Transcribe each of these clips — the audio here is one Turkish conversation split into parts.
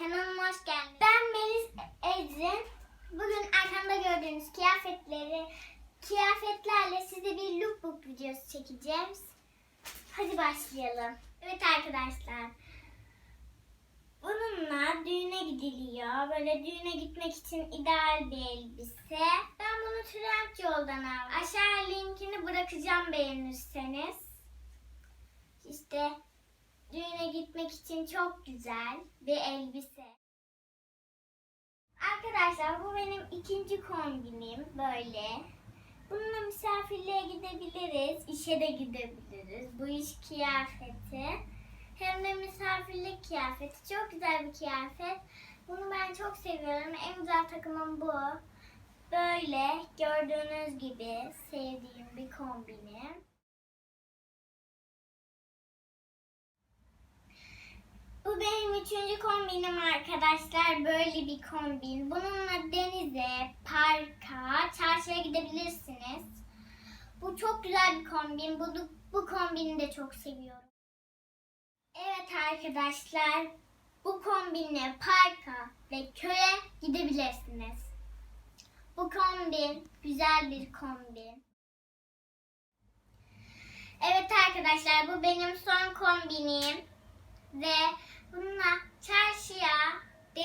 kanalıma hoş geldiniz. Ben Melis Edzin. Bugün arkamda gördüğünüz kıyafetleri, kıyafetlerle size bir lookbook videosu çekeceğiz. Hadi başlayalım. Evet arkadaşlar. Bununla düğüne gidiliyor. Böyle düğüne gitmek için ideal bir elbise. Ben bunu Trend yoldan aldım. Aşağı linkini bırakacağım beğenirseniz. İşte gitmek için çok güzel bir elbise. Arkadaşlar bu benim ikinci kombinim böyle. Bununla misafirliğe gidebiliriz, işe de gidebiliriz. Bu iş kıyafeti. Hem de misafirlik kıyafeti. Çok güzel bir kıyafet. Bunu ben çok seviyorum. En güzel takımım bu. Böyle gördüğünüz gibi sevdiğim bir kombinim. Benim üçüncü kombinim arkadaşlar. Böyle bir kombin. Bununla denize, parka, çarşıya gidebilirsiniz. Bu çok güzel bir kombin. Bu, bu kombini de çok seviyorum. Evet arkadaşlar. Bu kombinle parka ve köye gidebilirsiniz. Bu kombin güzel bir kombin. Evet arkadaşlar bu benim son kombinim. Ve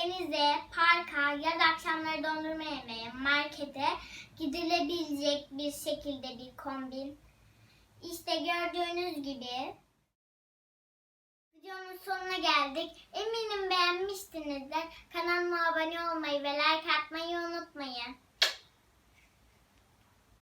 denize, parka ya da akşamları dondurma yemeye, markete gidilebilecek bir şekilde bir kombin. İşte gördüğünüz gibi videonun sonuna geldik. Eminim beğenmişsinizdir. Kanalıma abone olmayı ve like atmayı unutmayın.